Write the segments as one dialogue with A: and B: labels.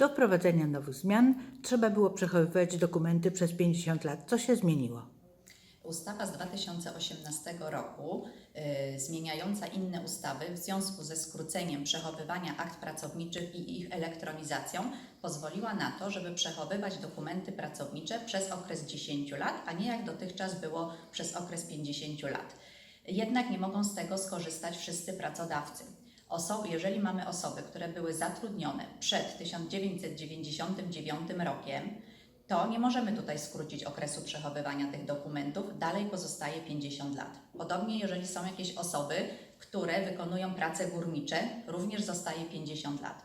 A: Do wprowadzenia nowych zmian trzeba było przechowywać dokumenty przez 50 lat. Co się zmieniło?
B: Ustawa z 2018 roku y, zmieniająca inne ustawy w związku ze skróceniem przechowywania akt pracowniczych i ich elektronizacją pozwoliła na to, żeby przechowywać dokumenty pracownicze przez okres 10 lat, a nie jak dotychczas było przez okres 50 lat. Jednak nie mogą z tego skorzystać wszyscy pracodawcy. Jeżeli mamy osoby, które były zatrudnione przed 1999 rokiem, to nie możemy tutaj skrócić okresu przechowywania tych dokumentów, dalej pozostaje 50 lat. Podobnie, jeżeli są jakieś osoby, które wykonują prace górnicze, również zostaje 50 lat.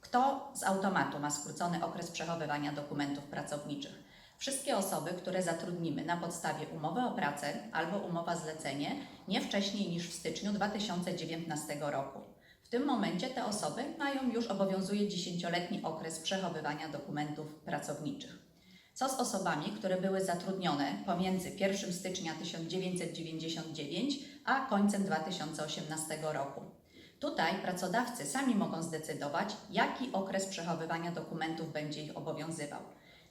B: Kto z automatu ma skrócony okres przechowywania dokumentów pracowniczych? Wszystkie osoby, które zatrudnimy na podstawie umowy o pracę albo umowa zlecenie nie wcześniej niż w styczniu 2019 roku. Tym momencie te osoby mają już obowiązuje 10-letni okres przechowywania dokumentów pracowniczych. Co z osobami, które były zatrudnione pomiędzy 1 stycznia 1999 a końcem 2018 roku? Tutaj pracodawcy sami mogą zdecydować, jaki okres przechowywania dokumentów będzie ich obowiązywał.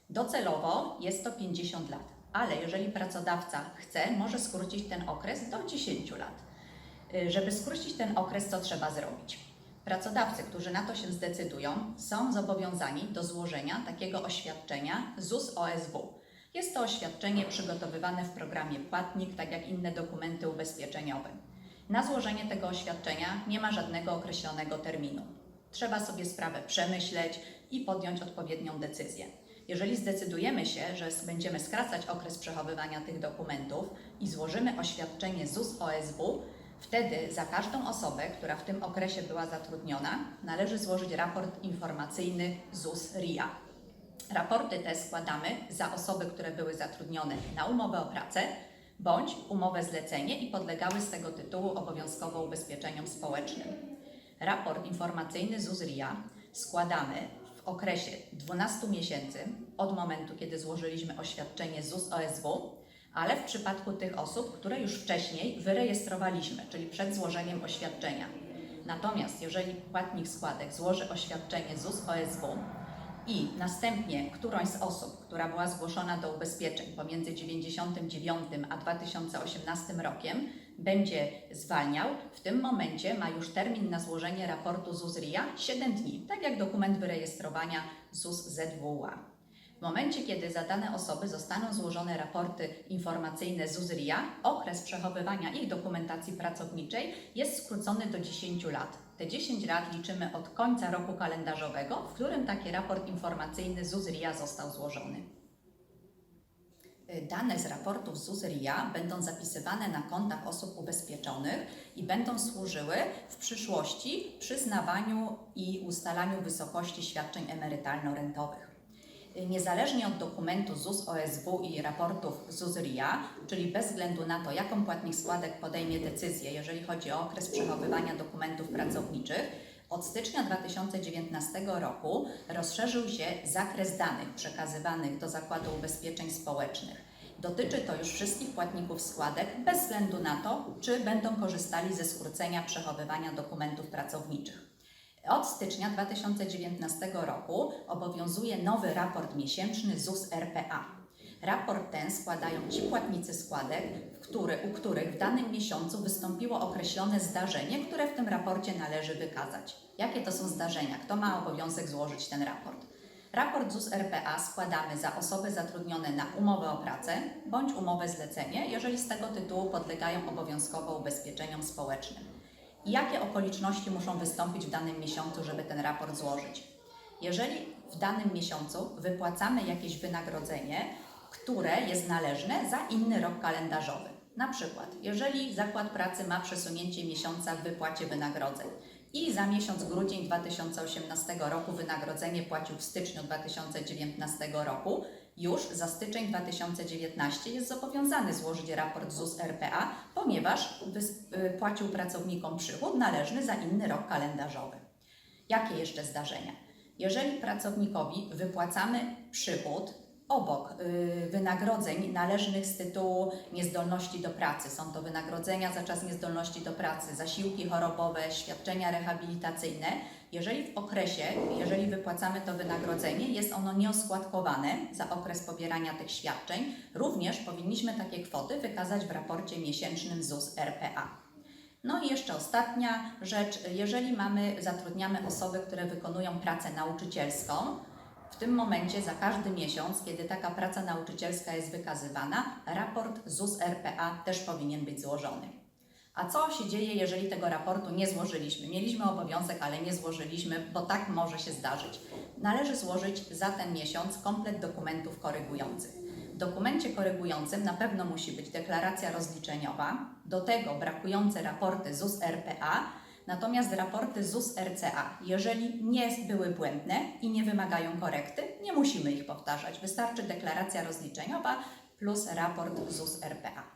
B: Docelowo jest to 50 lat, ale jeżeli pracodawca chce, może skrócić ten okres do 10 lat. Y, Żeby skrócić ten okres, co trzeba zrobić? Pracodawcy, którzy na to się zdecydują, są zobowiązani do złożenia takiego oświadczenia ZUS OSW. Jest to oświadczenie przygotowywane w programie Płatnik, tak jak inne dokumenty ubezpieczeniowe. Na złożenie tego oświadczenia nie ma żadnego określonego terminu. Trzeba sobie sprawę przemyśleć i podjąć odpowiednią decyzję. Jeżeli zdecydujemy się, że będziemy skracać okres przechowywania tych dokumentów i złożymy oświadczenie ZUS OSW, wtedy za każdą osobę, która w tym okresie była zatrudniona, należy złożyć raport informacyjny ZUS RIA. Raporty te składamy za osoby, które były zatrudnione na umowę o pracę bądź umowę zlecenie i podlegały z tego tytułu obowiązkowo ubezpieczeniom społecznym. Raport informacyjny ZUS RIA składamy w okresie 12 miesięcy od momentu, kiedy złożyliśmy oświadczenie ZUS OSW, ale w przypadku tych osób, które już wcześniej wyrejestrowaliśmy, czyli przed złożeniem oświadczenia. Natomiast jeżeli płatnik składek złoży oświadczenie ZUS OSW i następnie którąś z osób, która była zgłoszona do ubezpieczeń pomiędzy 1999 a 2018 rokiem, będzie zwalniał, w tym momencie ma już termin na złożenie raportu ZUS RIA 7 dni, tak jak dokument wyrejestrowania ZUS ZWA. Momencie, kiedy za dane osoby zostaną złożone raporty informacyjne ZUS RIA, okres przechowywania ich dokumentacji pracowniczej jest skrócony do 10 lat. Te 10 lat liczymy od końca roku kalendarzowego, w którym taki raport informacyjny ZUS RIA został złożony. Dane z raportów ZUS RIA będą zapisywane na kontach osób ubezpieczonych i będą służyły w przyszłości przyznawaniu i ustalaniu wysokości świadczeń emerytalno-rentowych. Niezależnie od dokumentu ZUS OSW i raportów ZUS RIA, czyli bez względu na to, jaką płatnik składek podejmie decyzję, jeżeli chodzi o okres przechowywania dokumentów pracowniczych, od stycznia 2019 roku rozszerzył się zakres danych przekazywanych do Zakładu Ubezpieczeń Społecznych. Dotyczy to już wszystkich płatników składek, bez względu na to, czy będą korzystali ze skrócenia przechowywania dokumentów pracowniczych. Od stycznia 2019 roku obowiązuje nowy raport miesięczny ZUS RPA. Raport ten składają ci płatnicy składek, który, u których w danym miesiącu wystąpiło określone zdarzenie, które w tym raporcie należy wykazać. Jakie to są zdarzenia? Kto ma obowiązek złożyć ten raport? Raport ZUS RPA składamy za osoby zatrudnione na umowę o pracę bądź umowę zlecenie, jeżeli z tego tytułu podlegają obowiązkowo ubezpieczeniom społecznym. Jakie okoliczności muszą wystąpić w danym miesiącu, żeby ten raport złożyć? Jeżeli w danym miesiącu wypłacamy jakieś wynagrodzenie, które jest należne za inny rok kalendarzowy. Na przykład, jeżeli zakład pracy ma przesunięcie miesiąca w wypłacie wynagrodzeń i za miesiąc grudzień 2018 roku wynagrodzenie płacił w styczniu 2019 roku, już za styczeń 2019 jest zobowiązany złożyć raport ZUS RPA, ponieważ y, płacił pracownikom przychód należny za inny rok kalendarzowy. Jakie jeszcze zdarzenia? Jeżeli pracownikowi wypłacamy przychód obok y, wynagrodzeń należnych z tytułu niezdolności do pracy, są to wynagrodzenia za czas niezdolności do pracy, zasiłki chorobowe, świadczenia rehabilitacyjne, Jeżeli w okresie, jeżeli wypłacamy to wynagrodzenie, jest ono nieoskładkowane za okres pobierania tych świadczeń, również powinniśmy takie kwoty wykazać w raporcie miesięcznym ZUS RPA. No i jeszcze ostatnia rzecz, jeżeli mamy, zatrudniamy osoby, które wykonują pracę nauczycielską, w tym momencie za każdy miesiąc, kiedy taka praca nauczycielska jest wykazywana, raport ZUS RPA też powinien być złożony. A co się dzieje, jeżeli tego raportu nie złożyliśmy? Mieliśmy obowiązek, ale nie złożyliśmy, bo tak może się zdarzyć. Należy złożyć za ten miesiąc komplet dokumentów korygujących. W dokumencie korygującym na pewno musi być deklaracja rozliczeniowa, do tego brakujące raporty ZUS RPA, natomiast raporty ZUS RCA, jeżeli nie były błędne i nie wymagają korekty, nie musimy ich powtarzać. Wystarczy deklaracja rozliczeniowa plus raport ZUS RPA.